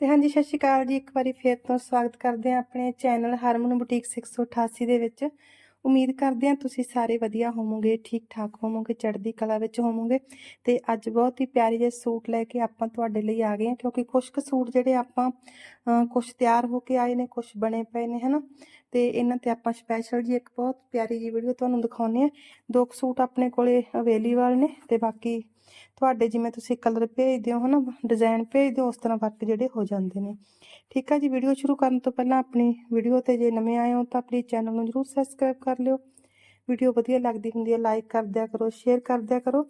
ਤੇ ਹਾਂਜੀ, ਸਤਿ ਸ਼੍ਰੀ ਅਕਾਲ ਜੀ। ਇੱਕ ਵਾਰੀ ਫੇਰ ਤੋਂ ਸਵਾਗਤ ਕਰਦੇ ਹਾਂ ਆਪਣੇ ਚੈਨਲ ਹਰਮਨ ਬੁਟੀਕ 688 ਦੇ ਵਿੱਚ। ਉਮੀਦ ਕਰਦੇ ਹਾਂ ਤੁਸੀਂ ਸਾਰੇ ਵਧੀਆ ਹੋਵੋਗੇ ਠੀਕ ਠਾਕ ਹੋਵੋਗੇ, ਚੜ੍ਹਦੀ ਕਲਾ ਵਿੱਚ ਹੋਵੋਗੇ। ਤੇ ਅੱਜ ਬਹੁਤ ਹੀ ਪਿਆਰੇ ਜਿਹੇ ਸੂਟ ਲੈ ਕੇ ਆਪਾਂ ਤੁਹਾਡੇ ਲਈ ਆ ਗਏ ਹਾਂ, ਕਿਉਂਕਿ ਕੁਝ ਕੁ ਸੂਟ ਜਿਹੜੇ ਆਪਾਂ ਕੁਝ ਤਿਆਰ ਹੋ ਕੇ ਆਏ ਨੇ ਕੁਝ ਬਣੇ ਪਏ ਨੇ, ਹਨਾ? ਤੇ ਇਹਨਾਂ ਤੇ ਆਪਾਂ ਸਪੈਸ਼ਲ ਜੀ ਇੱਕ ਬਹੁਤ ਪਿਆਰੀ ਜੀ ਵੀਡੀਓ ਤੁਹਾਨੂੰ ਦਿਖਾਉਨੇ ਆ ਦੋ ਕੁ ਸੂਟ ਆਪਣੇ ਕੋਲੇ ਅਵੇਲੇਬਲ ਨੇ ਤੇ ਬਾਕੀ ਤੁਹਾਡੇ ਜਿਵੇਂ ਤੁਸੀਂ ਕਲਰ ਭੇਜਦੇ ਹੋ ਹਨਾ ਡਿਜ਼ਾਈਨ ਭੇਜਦੇ ਹੋ, ਉਸ ਤਰ੍ਹਾਂ ਵਰਕ ਜਿਹੜੇ ਹੋ ਜਾਂਦੇ ਨੇ। ਠੀਕ ਆ ਜੀ ਵੀਡੀਓ ਸ਼ੁਰੂ ਕਰਨ ਤੋਂ ਪਹਿਲਾਂ ਆਪਣੀ ਵੀਡੀਓ ਤੇ ਜੇ ਨਵੇਂ ਆਏ ਹੋ ਤਾਂ ਪਲੀਜ਼ ਚੈਨਲ ਨੂੰ ਜਰੂਰ ਸਬਸਕ੍ਰਾਈਬ ਕਰ ਲਿਓ। ਵੀਡੀਓ ਵਧੀਆ ਲੱਗਦੀ ਹੁੰਦੀ ਹੈ ਲਾਈਕ ਕਰ ਦਿਆ ਕਰੋ ਸ਼ੇਅਰ ਕਰ ਦਿਆ ਕਰੋ।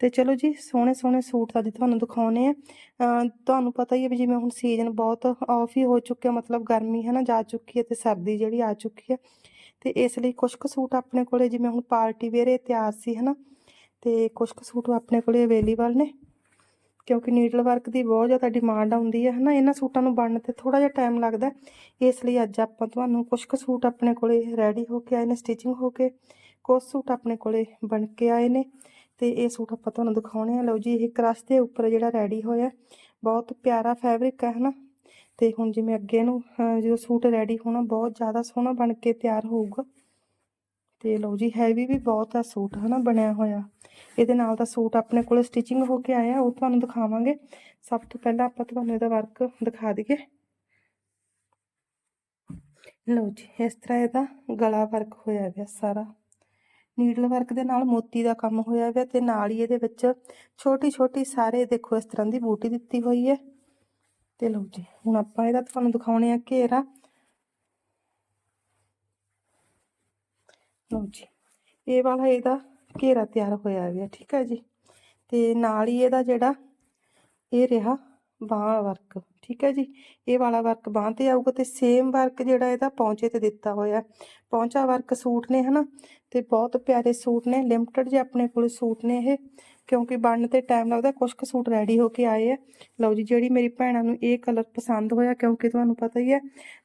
ਤੇ ਚਲੋ ਜੀ, ਸੋਹਣੇ ਸੋਹਣੇ ਸੂਟ ਅੱਜ ਤੁਹਾਨੂੰ ਦਿਖਾਉਣੇ ਆ। ਤੁਹਾਨੂੰ ਪਤਾ ਹੀ ਹੈ ਵੀ ਜਿਵੇਂ ਹੁਣ ਸੀਜ਼ਨ ਬਹੁਤ ਆਫ ਹੀ ਹੋ ਚੁੱਕਿਆ, ਮਤਲਬ ਗਰਮੀ ਹੈ ਨਾ ਜਾ ਚੁੱਕੀ ਹੈ ਤੇ ਸਰਦੀ ਜਿਹੜੀ ਆ ਚੁੱਕੀ ਹੈ। ਤੇ ਇਸ ਲਈ ਕੁਝ ਕੁ ਸੂਟ ਆਪਣੇ ਕੋਲੇ ਜਿਵੇਂ ਹੁਣ ਪਾਰਟੀ ਵੇਅਰ ਇਹ ਤਿਆਰ ਸੀ ਹੈ ਨਾ ਤੇ ਕੁਝ ਕੁ ਸੂਟ ਆਪਣੇ ਕੋਲੇ ਅਵੇਲੇਬਲ ਨੇ। ਕਿਉਂਕਿ ਨੀਡਲ ਵਰਕ ਦੀ ਬਹੁਤ ਜ਼ਿਆਦਾ ਡਿਮਾਂਡ ਆਉਂਦੀ ਹੈ ਹਨਾ, ਇਹਨਾਂ ਸੂਟਾਂ ਨੂੰ ਬਣਨ ਤੇ ਥੋੜਾ ਜਿਹਾ ਟਾਈਮ ਲੱਗਦਾ ਇਸ ਲਈ ਅੱਜ ਆਪਾਂ ਤੁਹਾਨੂੰ ਕੁਝ ਕੁ ਸੂਟ ਆਪਣੇ ਕੋਲੇ ਰੈਡੀ ਹੋ ਕੇ ਆਏ ਨੇ ਸਟਿਚਿੰਗ ਹੋ ਕੇ ਕੁਝ ਸੂਟ ਆਪਣੇ ਕੋਲੇ ਬਣ ਕੇ ਆਏ ਨੇ। ਤੇ ਇਹ ਸੂਟ ਆਪਾਂ ਤੁਹਾਨੂੰ ਦਿਖਾਉਣੇ ਆ। ਲਓ ਜੀ, ਇਹ ਕ੍ਰਸ਼ ਦੇ ਉੱਪਰ ਜਿਹੜਾ ਰੈਡੀ ਹੋਇਆ, ਬਹੁਤ ਪਿਆਰਾ ਫੈਬਰਿਕ ਹੈ ਹਨਾ? ਤੇ ਹੁਣ ਜਿਵੇਂ ਅੱਗੇ ਨੂੰ ਜਦੋਂ ਸੂਟ ਰੈਡੀ ਹੋਣਾ, ਬਹੁਤ ਜ਼ਿਆਦਾ ਸੋਹਣਾ ਬਣ ਕੇ ਤਿਆਰ ਹੋਊਗਾ। ਤੇ ਲਓ ਜੀ ਹੈਵੀ ਵੀ ਬਹੁਤ ਆ ਸੂਟ, ਹਨਾ? ਬਣਿਆ ਹੋਇਆ। ਇਹਦੇ ਨਾਲ ਦਾ ਸੂਟ ਆਪਣੇ ਕੋਲ ਸਟਿਚਿੰਗ ਹੋ ਕੇ ਆਇਆ, ਉਹ ਤੁਹਾਨੂੰ ਦਿਖਾਵਾਂਗੇ। ਸਭ ਤੋਂ ਪਹਿਲਾਂ ਆਪਾਂ ਤੁਹਾਨੂੰ ਇਹਦਾ ਵਰਕ ਦਿਖਾ ਦਈਏ। ਲਓ ਜੀ, ਇਸ ਤਰ੍ਹਾਂ ਇਹਦਾ ਗਲਾ ਵਰਕ ਹੋਇਆ ਗਿਆ ਸਾਰਾ। ਨੀਡਲ ਵਰਕ ਦੇ ਨਾਲ ਮੋਤੀ ਦਾ ਕੰਮ ਹੋਇਆ ਹੋਇਆ ਤੇ ਨਾਲ ਹੀ ਇਹਦੇ ਵਿੱਚ ਛੋਟੀ ਛੋਟੀ ਸਾਰੇ ਦੇਖੋ ਇਸ ਤਰ੍ਹਾਂ ਦੀ ਬੂਟੀ ਦਿੱਤੀ ਹੋਈ ਹੈ। ਤੇ ਲਓ ਜੀ, ਹੁਣ ਆਪਾਂ ਇਹਦਾ ਤੁਹਾਨੂੰ ਦਿਖਾਉਣੇ ਆ ਘੇਰਾ। ਲਓ ਜੀ, ਇਹ ਵਾਲਾ ਇਹਦਾ ਘੇਰਾ ਤਿਆਰ ਹੋਇਆ ਹੋਇਆ, ਠੀਕ ਹੈ ਜੀ। ਤੇ ਨਾਲ ਹੀ ਇਹਦਾ ਜਿਹੜਾ ਇਹ ਰਿਹਾ ਬਾਹ ਵਰਕ, ਠੀਕ ਹੈ ਜੀ? ਇਹ ਵਾਲਾ ਵਰਕ ਬਾਹ ਤੇ ਆਊਗਾ ਤੇ ਸੇਮ ਵਰਕ ਜਿਹੜਾ ਇਹਦਾ ਪੌਂਚੇ ਤੇ ਦਿੱਤਾ ਹੋਇਆ। ਪੌਂਚਾ ਵਰਕ ਸੂਟ ਨੇ, ਹਨਾ? ਤੇ ਬਹੁਤ ਪਿਆਰੇ ਸੂਟ ਨੇ ਲਿਮਟਿਡ ਜੇ ਆਪਣੇ ਕੋਲ ਸੂਟ ਨੇ ਇਹ, ਕਿਉਂਕਿ ਬਣਨ ਤੇ ਟਾਈਮ ਲੱਗਦਾ ਕੁਝ ਕੁ ਸੂਟ ਰੈਡੀ ਹੋ ਕੇ ਆਏ ਆ। ਲਓ ਜੀ, ਜਿਹੜੀ ਮੇਰੀ ਭੈਣਾਂ ਨੂੰ ਇਹ ਕਲਰ ਪਸੰਦ ਹੋਇਆ, ਕਿਉਂਕਿ ਤੁਹਾਨੂੰ ਪਤਾ ਹੀ ਹੈ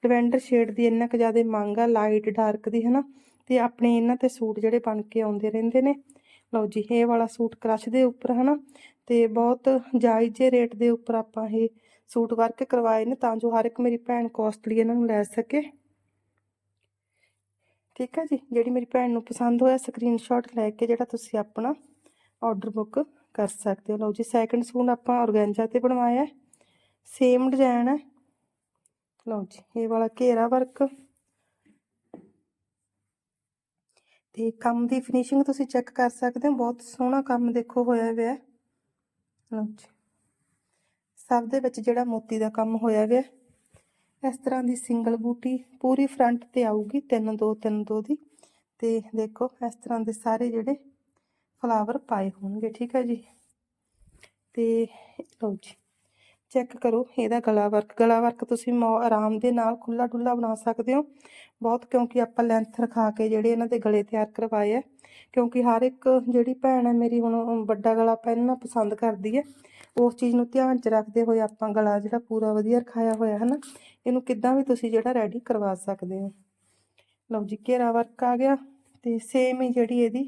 ਲਵੈਂਡਰ ਸ਼ੇਡ ਦੀ ਇੰਨਾ ਕੁ ਜ਼ਿਆਦਾ ਮੰਗ ਆ ਲਾਈਟ ਡਾਰਕ ਦੀ, ਹਨਾ? ਤੇ ਆਪਣੇ ਇਹਨਾਂ ਤੇ ਸੂਟ ਜਿਹੜੇ ਬਣ ਕੇ ਆਉਂਦੇ ਰਹਿੰਦੇ ਨੇ। ਲਓ ਜੀ, ਇਹ ਵਾਲਾ ਸੂਟ ਕ੍ਰਸ਼ ਦੇ ਉੱਪਰ ਹਨਾ, ਤੇ ਬਹੁਤ ਜਾਇਜ਼ ਜੇ ਰੇਟ ਦੇ ਉੱਪਰ ਆਪਾਂ ਇਹ ਸੂਟ ਵਰਕ ਕਰਵਾਏ ਨੇ, ਤਾਂ ਜੋ ਹਰ ਇੱਕ ਮੇਰੀ ਭੈਣ ਕੋਸਟਲੀ ਇਹਨਾਂ ਨੂੰ ਲੈ ਸਕੇ। ਠੀਕ ਹੈ ਜੀ, ਜਿਹੜੀ ਮੇਰੀ ਭੈਣ ਨੂੰ ਪਸੰਦ ਹੋਇਆ ਸਕਰੀਨਸ਼ਾਟ ਲੈ ਕੇ ਜਿਹੜਾ ਤੁਸੀਂ ਆਪਣਾ ਆਰਡਰ ਬੁੱਕ ਕਰ ਸਕਦੇ ਹੋ। ਲਓ ਜੀ ਸੈਕੰਡ ਸੂਟ ਆਪਾਂ ਔਰਗੈਂਜਾ ਤੇ ਬਣਵਾਇਆ ਸੇਮ ਡਿਜ਼ਾਈਨ ਹੈ। ਲਓ ਜੀ, ਇਹ ਵਾਲਾ ਘੇਰਾ ਵਰਕ ਤੇ ਕੰਮ ਦੀ ਫਿਨਿਸ਼ਿੰਗ ਤੁਸੀਂ ਚੈੱਕ ਕਰ ਸਕਦੇ ਹੋ, ਬਹੁਤ ਸੋਹਣਾ ਕੰਮ ਦੇਖੋ ਹੋਇਆ ਹੋਇਆ ਲਓ ਜੀ। ਸਭ ਦੇ ਵਿੱਚ ਜਿਹੜਾ ਮੋਤੀ ਦਾ ਕੰਮ ਹੋਇਆ ਹੋਇਆ ਇਸ ਤਰ੍ਹਾਂ ਦੀ ਸਿੰਗਲ ਬੂਟੀ ਪੂਰੀ ਫਰੰਟ ਤੇ ਆਊਗੀ 3 2 3 2 ਦੀ। ਤੇ ਦੇਖੋ, ਇਸ ਤਰ੍ਹਾਂ ਦੇ ਸਾਰੇ ਜਿਹੜੇ ਫਲਾਵਰ ਪਾਏ ਹੋਣਗੇ, ਠੀਕ ਹੈ ਜੀ। ਤੇ ਲਓ ਜੀ। ਚੈੱਕ ਕਰੋ, ਇਹਦਾ ਗਲਾ ਵਰਕ ਗਲਾ ਵਰਕ ਤੁਸੀਂ ਆਰਾਮ ਦੇ ਨਾਲ ਖੁੱਲਾ ਡੁੱਲਾ ਬਣਾ ਸਕਦੇ ਹੋ। ਬਹੁਤ ਕਿਉਂਕਿ ਆਪਾਂ ਲੈਂਥ ਰਖਾ ਕੇ ਜਿਹੜੇ ਇਹਨਾਂ ਦੇ ਗਲੇ ਤਿਆਰ ਕਰਵਾਏ ਆ, ਕਿਉਂਕਿ ਹਰ ਇੱਕ ਜਿਹੜੀ ਭੈਣ ਹੈ ਮੇਰੀ ਹੁਣ ਵੱਡਾ ਗਲਾ ਪਹਿਨਣਾ ਪਸੰਦ ਕਰਦੀ ਹੈ। ਉਸ ਚੀਜ਼ ਨੂੰ ਧਿਆਨ 'ਚ ਰੱਖਦੇ ਹੋਏ ਆਪਾਂ ਗਲਾ ਜਿਹੜਾ ਪੂਰਾ ਵਧੀਆ ਰਖਾਇਆ ਹੋਇਆ ਹੈ ਨਾ, ਇਹਨੂੰ ਕਿੱਦਾਂ ਵੀ ਤੁਸੀਂ ਜਿਹੜਾ ਰੈਡੀ ਕਰਵਾ ਸਕਦੇ ਹੋ। ਲਓ ਜੀ, ਘੇਰਾ ਵਰਕ ਆ ਗਿਆ ਤੇ ਸੇਮ ਹੀ ਜਿਹੜੀ ਇਹਦੀ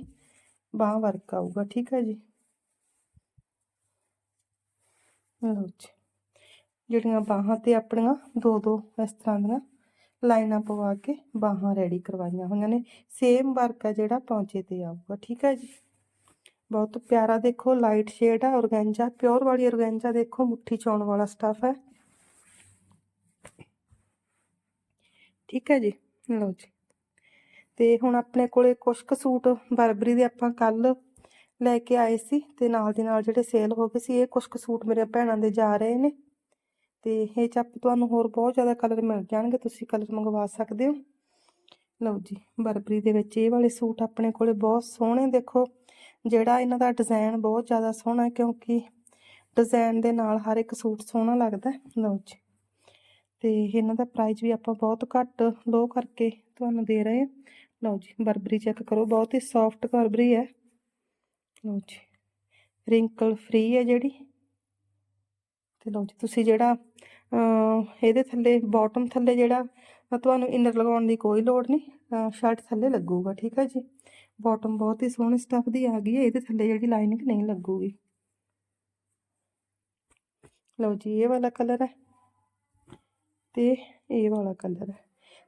ਬਾਹ ਵਰਕ ਆਊਗਾ, ਠੀਕ ਹੈ ਜੀ। ਲਓ ਜੀ। ਜਿਹੜੀਆਂ ਬਾਹਾਂ ਤੇ ਆਪਣੀਆਂ ਦੋ ਦੋ ਇਸ ਤਰ੍ਹਾਂ ਦੀਆਂ ਲਾਈਨਾਂ ਪਵਾ ਕੇ ਬਾਹਾਂ ਰੈਡੀ ਕਰਵਾਈਆਂ ਹੋਈਆਂ ਨੇ। ਸੇਮ ਵਰਕ ਹੈ ਜਿਹੜਾ ਪੌਂਚੇ ਤੇ ਆਊਗਾ, ਠੀਕ ਹੈ ਜੀ? ਬਹੁਤ ਪਿਆਰਾ ਦੇਖੋ ਲਾਈਟ ਸ਼ੇਡ ਆ, ਔਰਗੈਂਜਾ ਪਿਓਰ ਵਾਲੀ ਔਰਗੈਂਜਾ ਦੇਖੋ, ਮੁੱਠੀ ਚੌਣ ਵਾਲਾ ਸਟਫ ਹੈ ਠੀਕ ਹੈ ਜੀ? ਲਓ ਜੀ। ਤੇ ਹੁਣ ਆਪਣੇ ਕੋਲੇ ਕੁਝ ਕੁ ਸੂਟ ਬਰਬਰੀ ਦੇ ਆਪਾਂ ਕੱਲ ਲੈ ਕੇ ਆਏ ਸੀ ਤੇ ਨਾਲ ਦੇ ਨਾਲ ਜਿਹੜੇ ਸੇਲ ਹੋ ਗਏ ਸੀ, ਇਹ ਕੁਝ ਕੁ ਸੂਟ ਮੇਰੇ ਭੈਣਾਂ ਦੇ ਜਾ ਰਹੇ ਨੇ। ਤੇ ਇਹ ਚੱਪ ਤੁਹਾਨੂੰ ਹੋਰ ਬਹੁਤ ਜ਼ਿਆਦਾ ਕਲਰ ਮਿਲ ਜਾਣਗੇ, ਤੁਸੀਂ ਕਲਰ ਮੰਗਵਾ ਸਕਦੇ ਹੋ। ਲਓ ਜੀ, ਬਰਬਰੀ ਦੇ ਵਿੱਚ ਇਹ ਵਾਲੇ ਸੂਟ ਆਪਣੇ ਕੋਲੇ ਬਹੁਤ ਸੋਹਣੇ ਦੇਖੋ। ਜਿਹੜਾ ਇਹਨਾਂ ਦਾ ਡਿਜ਼ਾਈਨ ਬਹੁਤ ਜ਼ਿਆਦਾ ਸੋਹਣਾ, ਕਿਉਂਕਿ ਡਿਜ਼ਾਈਨ ਦੇ ਨਾਲ ਹਰ ਇੱਕ ਸੂਟ ਸੋਹਣਾ ਲੱਗਦਾ ਲਓ ਜੀ, ਤੇ ਇਹਨਾਂ ਦਾ ਪ੍ਰਾਈਸ ਵੀ ਆਪਾਂ ਬਹੁਤ ਘੱਟ ਲੋ ਕਰਕੇ ਤੁਹਾਨੂੰ ਦੇ ਰਹੇ ਹਾਂ। ਲਓ ਜੀ, ਬਰਬਰੀ ਚੈੱਕ ਕਰੋ, ਬਹੁਤ ਹੀ ਸੌਫਟ ਬਰਬਰੀ ਹੈ। ਲਓ ਜੀ ਰਿੰਕਲ ਫ੍ਰੀ ਹੈ ਜਿਹੜੀ। ਤੇ ਲਓ ਜੀ, ਤੁਸੀਂ ਜਿਹੜਾ ਇਹਦੇ ਥੱਲੇ ਬਾਟਮ ਥੱਲੇ ਜਿਹੜਾ ਤੁਹਾਨੂੰ ਇਨਰ ਲਗਾਉਣ ਦੀ ਕੋਈ ਲੋੜ ਨਹੀਂ ਸ਼ਰਟ ਥੱਲੇ ਲੱਗੂਗਾ, ਠੀਕ ਹੈ ਜੀ? ਬਾਟਮ ਬਹੁਤ ਹੀ ਸੋਹਣੀ ਸਟਫ ਦੀ ਆ ਗਈ ਹੈ, ਇਹਦੇ ਥੱਲੇ ਜਿਹੜੀ ਲਾਈਨਿੰਗ ਨਹੀਂ ਲੱਗੂਗੀ। ਲਓ ਜੀ, ਇਹ ਵਾਲਾ ਕਲਰ ਹੈ ਤੇ ਇਹ ਵਾਲਾ ਕਲਰ ਹੈ।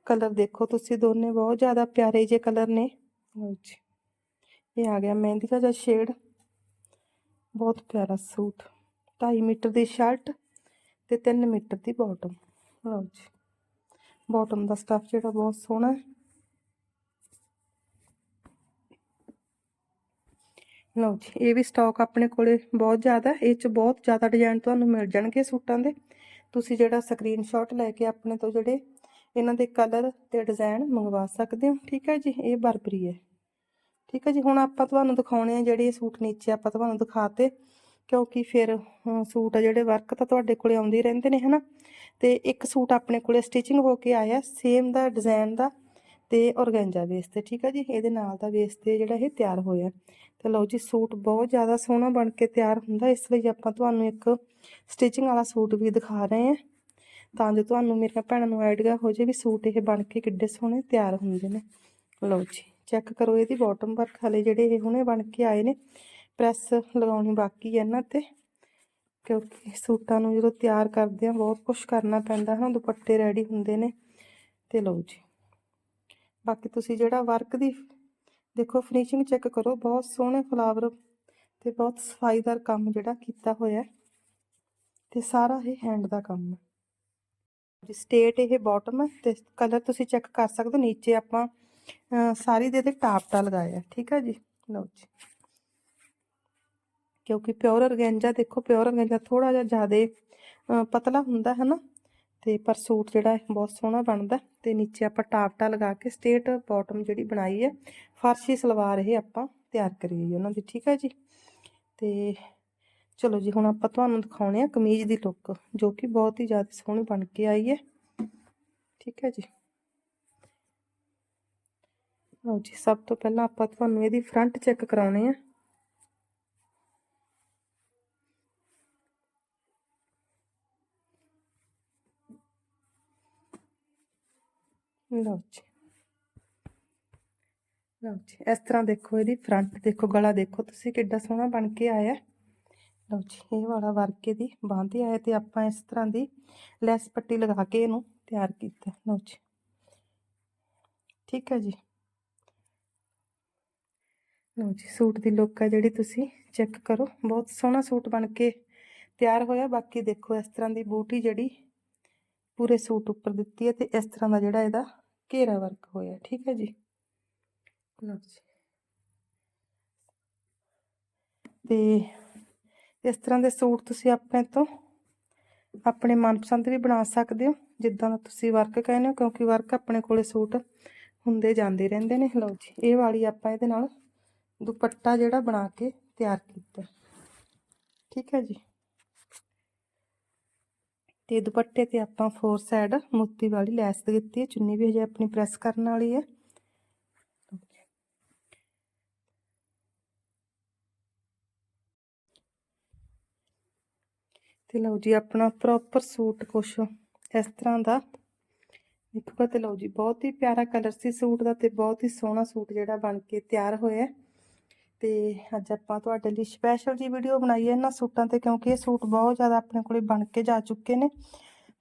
ਕਲਰ ਦੇਖੋ ਤੁਸੀਂ ਦੋਨੇ, ਬਹੁਤ ਜ਼ਿਆਦਾ ਪਿਆਰੇ ਜੇ ਕਲਰ ਨੇ। ਲਓ ਜੀ, ਇਹ ਆ ਗਿਆ ਮਹਿੰਦੀ ਦਾ ਜਿਹਾ ਸ਼ੇਡ ਬਹੁਤ ਪਿਆਰਾ ਸੂਟ। 2.5 ਮੀਟਰ ਦੀ ਸ਼ਰਟ ਤੇ 3 ਮੀਟਰ ਦੀ ਬਾਟਮ ਲਓ ਜੀ। ਬਾਟਮ ਦਾ ਸਟਫ ਜਿਹੜਾ ਬਹੁਤ ਸੋਹਣਾ ਹੈ। ਲਓ ਜੀ, ਇਹ ਵੀ ਸਟਾਕ ਆਪਣੇ ਕੋਲੇ ਬਹੁਤ ਜ਼ਿਆਦਾ ਹੈ। ਇਹ ਚ ਬਹੁਤ ਜ਼ਿਆਦਾ ਡਿਜ਼ਾਈਨ ਤੁਹਾਨੂੰ ਮਿਲ ਜਾਣਗੇ ਸੂਟਾਂ ਦੇ। ਤੁਸੀਂ ਜਿਹੜਾ ਸਕਰੀਨਸ਼ਾਟ ਲੈ ਕੇ ਆਪਣੇ ਤੋਂ ਜਿਹੜੇ ਇਹਨਾਂ ਦੇ ਕਲਰ ਤੇ ਡਿਜ਼ਾਈਨ ਮੰਗਵਾ ਸਕਦੇ ਹੋ। ਠੀਕ ਹੈ ਜੀ, ਇਹ ਬਰਬਰੀ ਹੈ। ਠੀਕ ਹੈ ਜੀ, ਹੁਣ ਆਪਾਂ ਤੁਹਾਨੂੰ ਦਿਖਾਉਣੇ ਆ ਜਿਹੜੇ ਸੂਟ ਨੀਚੇ ਆਪਾਂ ਤੁਹਾਨੂੰ ਦਿਖਾਤੇ ਕਿਉਂਕਿ ਫਿਰ ਸੂਟ ਆ ਜਿਹੜੇ ਵਰਕ ਤਾਂ ਤੁਹਾਡੇ ਕੋਲੇ ਆਉਂਦੇ ਰਹਿੰਦੇ ਨੇ, ਹਨਾ? ਤੇ ਇੱਕ ਸੂਟ ਆਪਣੇ ਕੋਲੇ ਸਟਿਚਿੰਗ ਹੋ ਕੇ ਆਇਆ ਸੇਮ ਦਾ ਡਿਜ਼ਾਈਨ ਦਾ ਤੇ ਔਰਗੈਂਜਾ ਬੇਸ ਤੇ, ਠੀਕ ਹੈ ਜੀ? ਇਹਦੇ ਨਾਲ ਦਾ ਬੇਸ ਤੇ ਜਿਹੜਾ ਇਹ ਤਿਆਰ ਹੋਇਆ। ਤੇ ਲਓ ਜੀ, ਸੂਟ ਬਹੁਤ ਜ਼ਿਆਦਾ ਸੋਹਣਾ ਬਣ ਕੇ ਤਿਆਰ ਹੁੰਦਾ, ਇਸ ਲਈ ਆਪਾਂ ਤੁਹਾਨੂੰ ਇੱਕ ਸਟਿਚਿੰਗ ਵਾਲਾ ਸੂਟ ਵੀ ਦਿਖਾ ਰਹੇ ਹਾਂ। ਤਾਂ ਜੋ ਤੁਹਾਨੂੰ ਮੇਰੀਆਂ ਭੈਣਾਂ ਨੂੰ ਆਈਡੀਆ ਹੋ ਜਾਵੇ ਵੀ ਸੂਟ ਇਹ ਬਣ ਕੇ ਕਿੱਡੇ ਸੋਹਣੇ ਤਿਆਰ ਹੁੰਦੇ ਨੇ। ਲਓ ਜੀ ਚੈੱਕ ਕਰੋ ਇਹਦੀ ਬਾਟਮ ਵਰਕ ਹਲੇ ਜਿਹੜੇ ਇਹ ਹੁਣੇ ਬਣ ਕੇ ਆਏ ਨੇ। ਪ੍ਰੈਸ ਲਗਾਉਣੀ ਬਾਕੀ ਹੈ ਇਹਨਾਂ ਤੇ, ਕਿਉਂਕਿ ਸੂਟਾਂ ਨੂੰ ਜਦੋਂ ਤਿਆਰ ਕਰਦੇ ਆ ਬਹੁਤ ਕੁਝ ਕਰਨਾ ਪੈਂਦਾ ਹੈ, ਦੁਪੱਟੇ ਰੈਡੀ ਹੁੰਦੇ ਨੇ, ਤੇ ਲਓ ਜੀ। ਬਾਕੀ ਤੁਸੀਂ ਜਿਹੜਾ ਵਰਕ ਦੀ, ਦੇਖੋ ਫਿਨਿਸ਼ਿੰਗ ਚੈੱਕ ਕਰੋ, ਬਹੁਤ ਸੋਹਣੇ ਫਲਾਵਰ ਤੇ ਬਹੁਤ ਸਫਾਈਦਾਰ ਕੰਮ ਜਿਹੜਾ ਕੀਤਾ ਹੋਇਆ ਹੈ, ਤੇ ਸਾਰਾ ਇਹ ਹੈਂਡ ਦਾ ਕੰਮ ਹੈ। ਜੀ ਸਟੇਟ ਇਹ ਬਾਟਮ ਹੈ, ਤੇ ਕਲਰ ਤੁਸੀਂ ਚੈੱਕ ਕਰ ਸਕਦੇ ਹੋ, ਨੀਚੇ ਆਪਾਂ ਸਾਰੀ ਦੇ ਤੇ ਟਾਪਟਾ ਲਗਾਇਆ ਠੀਕ ਹੈ ਜੀ? ਲਓ ਜੀ। ਕਿਉਂਕਿ ਪਿਓਰ ਔਰਗੈਂਜਾ ਦੇਖੋ ਪਿਓਰ ਔਰਗੈਂਜਾ ਥੋੜਾ ਜਿਹਾ ਜ਼ਿਆਦਾ ਪਤਲਾ ਹੁੰਦਾ ਹੈ ਨਾ, ਤੇ ਪਰ ਸੂਟ ਜਿਹੜਾ ਬਹੁਤ ਸੋਹਣਾ ਬਣਦਾ ਤੇ ਨੀਚੇ ਆਪਾਂ ਟਾਪਟਾ ਲਗਾ ਕੇ ਸਟੇਟ ਬਾਟਮ ਜਿਹੜੀ ਬਣਾਈ ਹੈ, ਫਾਰਸ਼ੀ ਸਲਵਾਰ ਇਹ ਆਪਾਂ ਤਿਆਰ ਕਰੀ ਹੈ ਉਹਨਾਂ ਦੀ, ਠੀਕ ਹੈ ਜੀ? ਤੇ ਚਲੋ ਜੀ, ਹੁਣ ਆਪਾਂ ਤੁਹਾਨੂੰ ਦਿਖਾਉਣੇ ਆ ਕਮੀਜ਼ ਦੀ ਲੁੱਕ ਜੋ ਕਿ ਬਹੁਤ ਹੀ ਜ਼ਿਆਦਾ ਸੋਹਣੀ ਬਣ ਕੇ ਆਈ ਹੈ, ਠੀਕ ਹੈ ਜੀ? ਲਓ ਜੀ, ਸਭ ਤੋਂ ਪਹਿਲਾਂ ਆਪਾਂ ਤੁਹਾਨੂੰ ਇਹਦੀ ਫਰੰਟ ਚੈੱਕ ਕਰਾਉਣੇ ਆ। ਲਓ ਜੀ। ਲਓ ਜੀ, ਇਸ ਤਰ੍ਹਾਂ ਦੇਖੋ ਇਹਦੀ ਫਰੰਟ ਦੇਖੋ ਗਲਾ ਦੇਖੋ ਤੁਸੀਂ ਕਿੱਡਾ ਸੋਹਣਾ ਬਣ ਕੇ ਆਇਆ। ਲਓ ਜੀ, ਇਹ ਵਾਲਾ ਵਰਕ ਇਹਦੀ ਬਾਂਹਦੇ ਆਇਆ ਤੇ ਆਪਾਂ ਇਸ ਤਰ੍ਹਾਂ ਦੀ ਲੈਸ ਪੱਟੀ ਲਗਾ ਕੇ ਇਹਨੂੰ ਤਿਆਰ ਕੀਤਾ। ਲਓ ਜੀ। ਠੀਕ ਹੈ ਜੀ। ਲਓ ਜੀ, ਸੂਟ ਦੀ ਲੁੱਕ ਹੈ ਜਿਹੜੀ ਤੁਸੀਂ ਚੈੱਕ ਕਰੋ। ਬਹੁਤ ਸੋਹਣਾ ਸੂਟ ਬਣ ਕੇ ਤਿਆਰ ਹੋਇਆ। ਬਾਕੀ ਦੇਖੋ ਇਸ ਤਰ੍ਹਾਂ ਦੀ ਬੂਟੀ ਜਿਹੜੀ ਪੂਰੇ ਸੂਟ ਉੱਪਰ ਦਿੱਤੀ ਹੈ ਤੇ ਇਸ ਤਰ੍ਹਾਂ ਦਾ ਜਿਹੜਾ ਇਹਦਾ ਘੇਰਾ ਵਰਕ ਹੋਇਆ, ਠੀਕ ਹੈ ਜੀ? ਲਓ ਜੀ। ਤੇ ਇਸ ਤਰ੍ਹਾਂ ਦੇ ਸੂਟ ਤੁਸੀਂ ਆਪਣੇ ਤੋਂ ਆਪਣੇ ਮਨਪਸੰਦ ਵੀ ਬਣਾ ਸਕਦੇ ਹੋ, ਜਿੱਦਾਂ ਦਾ ਤੁਸੀਂ ਵਰਕ ਕਹਿੰਦੇ ਹੋ, ਕਿਉਂਕਿ ਵਰਕ ਆਪਣੇ ਕੋਲੇ ਸੂਟ ਹੁੰਦੇ ਜਾਂਦੇ ਰਹਿੰਦੇ ਨੇ। ਲਓ ਜੀ, ਇਹ ਵਾਲੀ ਆਪਾਂ ਇਹਦੇ ਨਾਲ ਦੁਪੱਟਾ ਜਿਹੜਾ ਬਣਾ ਕੇ ਤਿਆਰ ਕੀਤਾ। ਠੀਕ ਹੈ ਜੀ? ਤੇ ਦੁਪੱਟੇ ਤੇ ਆਪਾਂ ਫੋਰ ਸਾਈਡ ਮੋਤੀ ਵਾਲੀ ਲੈਸ ਦਿੱਤੀ ਹੈ। ਚੁੰਨੀ ਵੀ ਹਜੇ ਆਪਣੀ ਪ੍ਰੈਸ ਕਰਨ ਵਾਲੀ ਹੈ। ਤੇ ਲਓ ਜੀ, ਆਪਣਾ ਪ੍ਰੋਪਰ ਸੂਟ ਕੁਛ ਇਸ ਤਰ੍ਹਾਂ ਦਾ। ਦੇਖੋ ਤੇ ਲਓ ਜੀ, ਬਹੁਤ ਹੀ ਪਿਆਰਾ ਕਲਰ ਸੀ ਸੂਟ ਦਾ ਤੇ ਬਹੁਤ ਹੀ ਸੋਹਣਾ ਸੂਟ ਜਿਹੜਾ ਬਣ ਕੇ ਤਿਆਰ ਹੋਇਆ ਤੇ ਅੱਜ ਆਪਾਂ ਤੁਹਾਡੇ ਲਈ ਸਪੈਸ਼ਲ ਜੀ ਵੀਡੀਓ ਬਣਾਈ ਹੈ ਇਹਨਾਂ ਸੂਟਾਂ ਤੇ, ਕਿਉਂਕਿ ਇਹ ਸੂਟ ਬਹੁਤ ਜ਼ਿਆਦਾ ਆਪਣੇ ਕੋਲੇ ਬਣ ਕੇ ਜਾ ਚੁੱਕੇ ਨੇ।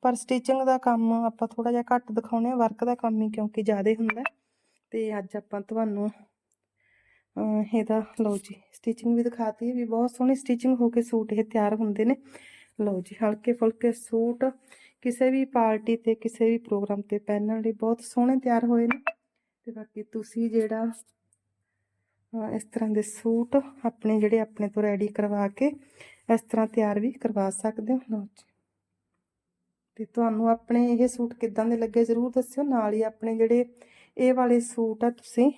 ਪਰ ਸਟਿਚਿੰਗ ਦਾ ਕੰਮ ਆਪਾਂ ਥੋੜਾ ਜਿਹਾ ਘੱਟ ਦਿਖਾਉਣੇ ਆ ਵਰਕ ਦਾ ਕੰਮ ਹੀ ਕਿਉਂਕਿ ਜ਼ਿਆਦਾ ਹੁੰਦਾ ਹੈ। ਤੇ ਅੱਜ ਆਪਾਂ ਤੁਹਾਨੂੰ ਇਹਦਾ, ਲਓ ਜੀ ਸਟਿਚਿੰਗ ਵੀ ਦਿਖਾਤੀ ਹੈ ਵੀ ਬਹੁਤ ਸੋਹਣੀ ਸਟਿਚਿੰਗ ਹੋ ਕੇ ਸੂਟ ਇਹ ਤਿਆਰ ਹੁੰਦੇ ਨੇ। ਲਓ ਜੀ ਹਲਕੇ ਫੁਲਕੇ ਸੂਟ, ਕਿਸੇ ਵੀ ਪਾਰਟੀ ਤੇ, ਕਿਸੇ ਵੀ ਪ੍ਰੋਗਰਾਮ ਤੇ ਪਹਿਨਣ ਲਈ ਬਹੁਤ ਸੋਹਣੇ ਤਿਆਰ ਹੋਏ ਨੇ। ਤੇ ਬਾਕੀ ਤੁਸੀਂ ਜਿਹੜਾ ਇਸ ਤਰ੍ਹਾਂ ਦੇ ਸੂਟ ਆਪਣੇ ਜਿਹੜੇ ਆਪਣੇ ਤੋਂ ਰੈਡੀ ਕਰਵਾ ਕੇ ਇਸ ਤਰ੍ਹਾਂ ਤਿਆਰ ਵੀ ਕਰਵਾ ਸਕਦੇ ਹੋ। ਲਓ ਜੀ। ਤੇ ਤੁਹਾਨੂੰ ਆਪਣੇ ਇਹ ਸੂਟ ਕਿੱਦਾਂ ਦੇ ਲੱਗੇ ਜ਼ਰੂਰ ਦੱਸਿਓ। ਨਾਲ ਹੀ ਆਪਣੇ ਜਿਹੜੇ ਇਹ ਵਾਲੇ ਸੂਟ ਆ ਤੁਸੀਂ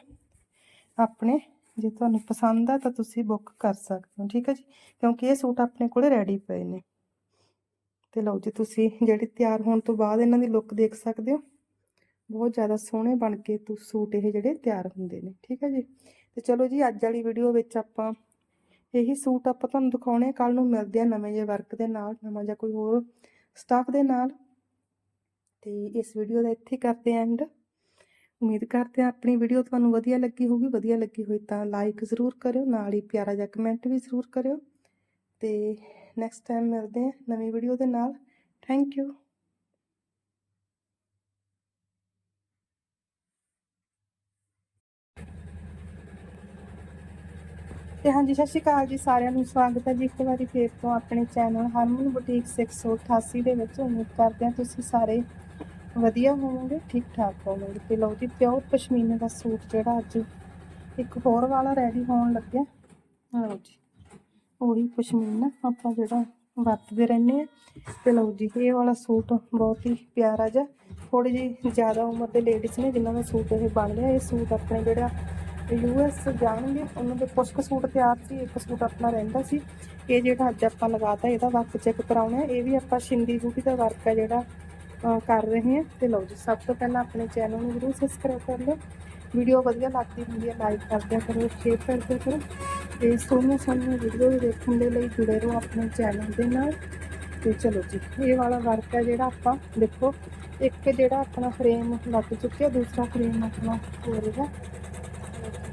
ਆਪਣੇ, ਜੇ ਤੁਹਾਨੂੰ ਪਸੰਦ ਆ ਤਾਂ ਤੁਸੀਂ ਬੁੱਕ ਕਰ ਸਕਦੇ ਹੋ, ਠੀਕ ਹੈ ਜੀ? ਕਿਉਂਕਿ ਇਹ ਸੂਟ ਆਪਣੇ ਕੋਲੇ ਰੈਡੀ ਪਏ ਨੇ। ਤੇ ਲਓ ਜੀ, ਤੁਸੀਂ ਜਿਹੜੇ ਤਿਆਰ ਹੋਣ ਤੋਂ ਬਾਅਦ ਇਹਨਾਂ ਦੀ ਲੁੱਕ ਦੇਖ ਸਕਦੇ ਹੋ। ਬਹੁਤ ਜ਼ਿਆਦਾ ਸੋਹਣੇ ਬਣ ਕੇ ਤੂੰ, ਸੂਟ ਇਹ ਜਿਹੜੇ ਤਿਆਰ ਹੁੰਦੇ ਨੇ, ਠੀਕ ਹੈ ਜੀ? ਤੇ ਚਲੋ ਜੀ, ਅੱਜ ਵਾਲੀ ਵੀਡੀਓ ਵਿੱਚ ਆਪਾਂ ਇਹੀ ਸੂਟ ਆਪਾਂ ਤੁਹਾਨੂੰ ਦਿਖਾਉਣੇ ਕੱਲ ਨੂੰ ਮਿਲਦੇ ਆ ਨਵੇਂ ਜਿਹੇ ਵਰਕ ਦੇ ਨਾਲ, ਨਵਾਂ ਜਾਂ ਕੋਈ ਹੋਰ ਸਟਾਫ ਦੇ ਨਾਲ। ਤੇ ਇਸ ਵੀਡੀਓ ਦਾ ਇੱਥੇ ਕਰਦੇ ਐਂਡ ਉਮੀਦ ਕਰਦੇ ਹਾਂ ਆਪਣੀ ਵੀਡੀਓ ਤੁਹਾਨੂੰ ਵਧੀਆ ਲੱਗੀ ਹੋਊਗੀ। ਵਧੀਆ ਲੱਗੀ ਹੋਈ ਤਾਂ ਲਾਈਕ ਜ਼ਰੂਰ ਕਰਿਓ, ਨਾਲ ਹੀ ਪਿਆਰਾ ਜਿਹਾ ਕਮੈਂਟ ਵੀ ਜ਼ਰੂਰ ਕਰਿਓ। ਤੇ ਨੈਕਸਟ ਟਾਈਮ ਮਿਲਦੇ ਹਾਂ ਨਵੀਂ ਵੀਡੀਓ ਦੇ ਨਾਲ। ਥੈਂਕ ਯੂ ਤੇ ਹਾਂਜੀ, ਸਤਿ ਸ਼੍ਰੀ ਅਕਾਲ ਜੀ ਸਾਰਿਆਂ ਨੂੰ। ਸਵਾਗਤ ਹੈ ਜੀ ਇੱਕ ਵਾਰੀ ਫੇਰ ਤੋਂ ਆਪਣੇ ਚੈਨਲ ਹਰਮਨ ਬੁਟੀਕ 688 ਦੇ ਵਿੱਚ। ਉਮੀਦ ਕਰਦੇ ਹਾਂ ਤੁਸੀਂ ਸਾਰੇ ਵਧੀਆ ਹੋਵੋਗੇ ਠੀਕ ਠਾਕ ਹੋਵੋਗੇ। ਤੇ ਲਓ ਜੀ ਪਿਓਰ ਪਸ਼ਮੀਨੇ ਦਾ ਸੂਟ ਜਿਹੜਾ ਅੱਜ ਇੱਕ ਹੋਰ ਵਾਲਾ ਰੈਡੀ ਹੋਣ ਲੱਗਿਆ। ਲਓ ਜੀ, ਉਹੀ ਪਸ਼ਮੀਨਾ ਆਪਾਂ ਜਿਹੜਾ ਵਰਤਦੇ ਰਹਿੰਦੇ ਆ ਤੇ ਲਓ ਜੀ, ਇਹ ਵਾਲਾ ਸੂਟ ਬਹੁਤ ਹੀ ਪਿਆਰਾ ਜਿਹਾ। ਥੋੜੀ ਜਿਹੀ ਜ਼ਿਆਦਾ ਉਮਰ ਦੇ ਲੇਡੀਜ਼ ਨੇ ਜਿਨ੍ਹਾਂ ਦਾ ਸੂਟ ਇਹ ਬਣ ਰਿਹਾ। ਇਹ ਸੂਟ ਆਪਣੇ ਜਿਹੜਾ ਯੂਐਸ ਜਾਣਗੇ, ਉਹਨਾਂ ਦੇ ਕੁਛ ਕੁ ਸੂਟ ਤਿਆਰ ਸੀ, ਇੱਕ ਸੂਟ ਆਪਣਾ ਰਹਿੰਦਾ ਸੀ। ਇਹ ਜਿਹੜਾ ਅੱਜ ਆਪਾਂ ਲਗਾਤਾ, ਇਹਦਾ ਵਰਕ ਚੈੱਕ ਕਰਾਉਣਾ ਹੈ। ਇਹ ਵੀ ਆਪਾਂ ਸ਼ਿੰਦੀ ਬੂਟੀ ਦਾ ਵਰਕ ਹੈ ਜਿਹੜਾ ਕਰ ਰਹੇ ਹਾਂ। ਤੇ ਲਓ ਜੀ, ਸਭ ਤੋਂ ਪਹਿਲਾਂ ਆਪਣੇ ਚੈਨਲ ਨੂੰ ਜ਼ਰੂਰ ਸਬਸਕ੍ਰਾਈਬ ਕਰ ਲਓ। ਵੀਡੀਓ ਵਧੀਆ ਲੱਗਦੀ ਹੁੰਦੀ ਹੈ ਲਾਈਕ ਕਰਦਿਆ ਕਰੋ ਸ਼ੇਅਰ ਕਰ ਦਿਆ ਕਰੋ। ਤੇ ਸੋਹਣੀਆਂ ਸੋਹਣੀਆਂ ਵੀਡੀਓ ਦੇਖਣ ਦੇ ਲਈ ਜੁੜੇ ਰਹੋ ਆਪਣੇ ਚੈਨਲ ਦੇ ਨਾਲ। ਤੇ ਚਲੋ ਜੀ, ਇਹ ਵਾਲਾ ਵਰਕ ਹੈ ਜਿਹੜਾ ਆਪਾਂ, ਦੇਖੋ, ਇੱਕ ਜਿਹੜਾ ਆਪਣਾ ਫਰੇਮ ਲੱਗ ਚੁੱਕਿਆ, ਦੂਸਰਾ ਫਰੇਮ ਆਪਣਾ ਹੋ ਰਿਹਾ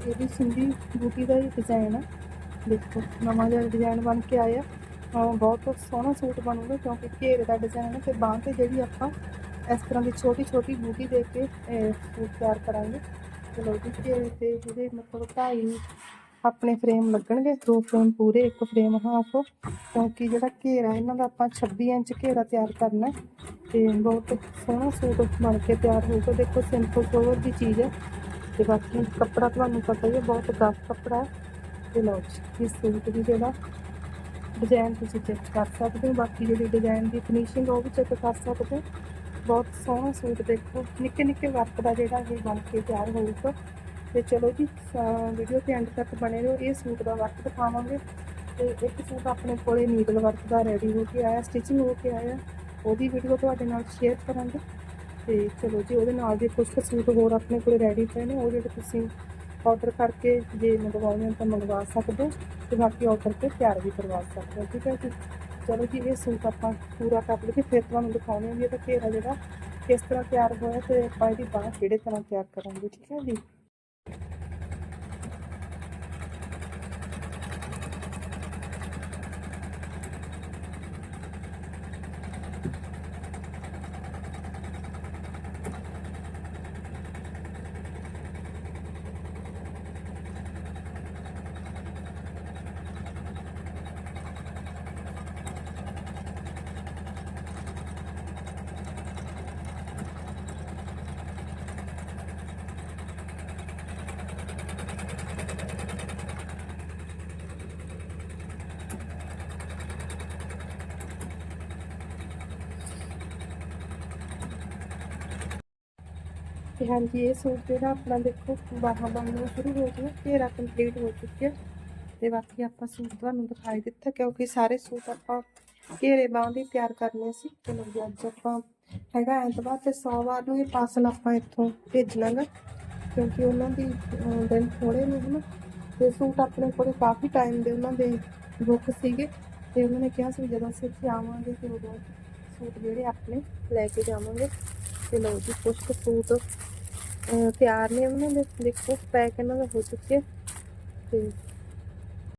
ਇਹਦੀ ਸਿੰਧੀ ਬੂਟੀ ਦਾ ਹੀ ਡਿਜ਼ਾਈਨ ਹੈ ਦੇਖੋ, ਨਵਾਂ ਜਿਹਾ ਡਿਜ਼ਾਈਨ ਬਣ ਕੇ ਆਇਆ। ਅਹ ਬਹੁਤ ਸੋਹਣਾ ਸੂਟ ਬਣੂਗਾ ਕਿਉਂਕਿ ਘੇਰੇ ਦਾ ਡਿਜ਼ਾਈਨ ਹੈ ਤੇ ਬਾਂਹ ਤੇ ਜਿਹੜੀ ਆਪਾਂ ਇਸ ਤਰ੍ਹਾਂ ਦੀ ਛੋਟੀ ਛੋਟੀ ਬੂਟੀ ਦੇ ਕੇ ਸੂਟ ਤਿਆਰ ਕਰਾਂਗੇ। ਚਲੋ ਜੀ, ਘੇਰੇ ਤੇ ਇਹਦੇ ਮਤਲਬ ਢਾਈ ਆਪਣੇ ਫਰੇਮ ਲੱਗਣਗੇ। ਦੋ ਫਰੇਮ ਪੂਰੇ, ਇੱਕ ਫਰੇਮ ਹਾਫ ਕਿਉਂਕਿ ਜਿਹੜਾ ਘੇਰਾ ਇਹਨਾਂ ਦਾ ਆਪਾਂ 26 ਇੰਚ ਘੇਰਾ ਤਿਆਰ ਕਰਨਾ। ਹੈ ਤੇ ਬਹੁਤ ਸੋਹਣਾ ਸੂਟ ਬਣ ਕੇ ਤਿਆਰ ਹੋਊਗਾ। ਦੇਖੋ ਸਿੰਪਲ ਸੋਵਰ ਦੀ ਚੀਜ਼ ਹੈ ਤੇ ਬਾਕੀ ਕੱਪੜਾ ਤੁਹਾਨੂੰ ਪਤਾ ਹੀ ਹੈ, ਬਹੁਤ ਗਫ ਕੱਪੜਾ ਹੈ। ਤੇ ਲਓ ਜੀ ਇਸ ਸੂਟ ਦੀ ਜਿਹੜਾ ਡਿਜ਼ਾਈਨ ਤੁਸੀਂ ਚੈੱਕ ਕਰ ਸਕਦੇ ਹੋ, ਬਾਕੀ ਜਿਹੜੀ ਡਿਜ਼ਾਈਨ ਦੀ ਫਿਨਿਸ਼ਿੰਗ ਉਹ ਵੀ ਚੈੱਕ ਕਰ ਸਕਦੇ ਹੋ। ਬਹੁਤ ਸੋਹਣਾ ਸੂਟ ਦੇਖੋ, ਨਿੱਕੇ ਨਿੱਕੇ ਵਰਕ ਦਾ ਜਿਹੜਾ ਇਹ ਬਣ ਕੇ ਤਿਆਰ ਹੋਊਗਾ। ਤੇ ਚਲੋ ਜੀ ਵੀਡੀਓ ਤੇ ਐਂਡ ਤੱਕ ਬਣੇ ਰਹੋ, ਇਹ ਸੂਟ ਦਾ ਵਰਕ ਦਿਖਾਵਾਂਗੇ। ਤੇ ਇੱਕ ਸੂਟ ਆਪਣੇ ਕੋਲੇ ਨੀਡਲ ਵਰਕ ਦਾ ਰੈਡੀ ਹੋ ਕੇ ਆਇਆ ਸਟਿਚਿੰਗ ਹੋ ਕੇ ਆਇਆ, ਉਹਦੀ ਵੀਡੀਓ ਤੁਹਾਡੇ ਨਾਲ ਸ਼ੇਅਰ ਕਰਾਂਗੇ। ਤੇ ਚਲੋ ਜੀ, ਉਹਦੇ ਨਾਲ ਦੇ ਕੁਝ ਕੁ ਸੂਟ ਹੋਰ ਆਪਣੇ ਕੋਲ ਰੈਡੀ ਪਏ ਨੇ, ਉਹ ਜਿਹੜੇ ਤੁਸੀਂ ਆਰਡਰ ਕਰਕੇ ਜੇ ਮੰਗਵਾਉਣੇ ਹੋ ਤਾਂ ਮੰਗਵਾ ਸਕਦੇ ਹੋ ਤੇ ਬਾਕੀ ਆਰਡਰ ਤੇ ਤਿਆਰ ਵੀ ਕਰਵਾ ਸਕਦੇ ਹੋ, ਠੀਕ ਹੈ ਜੀ? ਚਲੋ ਜੀ, ਇਹ ਸੂਟ ਆਪਾਂ ਪੂਰਾ ਕਰ ਲਈਏ, ਫਿਰ ਤੁਹਾਨੂੰ ਦਿਖਾਉਂਦੇ ਹਾਂ ਵੀ ਇਹਦਾ ਘੇਰਾ ਜਿਹੜਾ ਕਿਸ ਤਰ੍ਹਾਂ ਤਿਆਰ ਹੋਇਆ ਤੇ ਆਪਾਂ ਇਹਦੀ ਬਾਂਹ ਕਿਹੜੇ ਤਰ੍ਹਾਂ ਤਿਆਰ ਕਰਾਂਗੇ, ਠੀਕ ਹੈ ਜੀ? ਤੇ ਹਾਂਜੀ, ਇਹ ਸੂਟ ਜਿਹੜਾ ਆਪਣਾ ਦੇਖੋ ਬਾਹਾਂ ਬਣਨੀਆਂ ਸ਼ੁਰੂ ਹੋ ਗਈਆਂ, ਘੇਰਾ ਕੰਪਲੀਟ ਹੋ ਚੁੱਕਿਆ। ਤੇ ਬਾਕੀ ਆਪਾਂ ਸੂਟ ਤੁਹਾਨੂੰ ਦਿਖਾਈ ਦਿੱਤਾ, ਕਿਉਂਕਿ ਸਾਰੇ ਸੂਟ ਆਪਾਂ ਘੇਰੇ ਬਾਹਾਂ ਦੀ ਤਿਆਰ ਕਰਨੇ ਸੀ। ਚਲੋ ਜੀ, ਅੱਜ ਆਪਾਂ ਹੈਗਾ ਐਤਵਾਰ ਤੇ ਸੋਮਵਾਰ ਨੂੰ ਇਹ ਪਾਰਸਲ ਆਪਾਂ ਇੱਥੋਂ ਭੇਜਣਾ ਗਾ ਕਿਉਂਕਿ ਉਹਨਾਂ ਦੀ ਦਿਨ ਥੋੜੇ ਨੇ ਹਨ। ਤੇ ਸੂਟ ਆਪਣੇ ਕੋਲੇ ਕਾਫੀ ਟਾਈਮ ਦੇ ਉਹਨਾਂ ਦੇ ਬੁੱਕ ਸੀਗੇ। ਤੇ ਉਹਨਾਂ ਨੇ ਕਿਹਾ ਸੀ ਜਦੋਂ ਅਸੀਂ ਇੱਥੇ ਆਵਾਂਗੇ ਤੇ ਉਦੋਂ ਸੂਟ ਜਿਹੜੇ ਆਪਣੇ ਲੈ ਕੇ ਜਾਵਾਂਗੇ। ਤੇ ਲਓ ਜੀ, ਕੁਛ ਕੁ ਸੂਟ ਤਿਆਰ ਨੇ ਉਹਨਾਂ ਦੇ ਦੇਖੋ ਪੈਕ ਇਹਨਾਂ ਦਾ ਹੋ ਚੁੱਕਿਆ। ਤੇ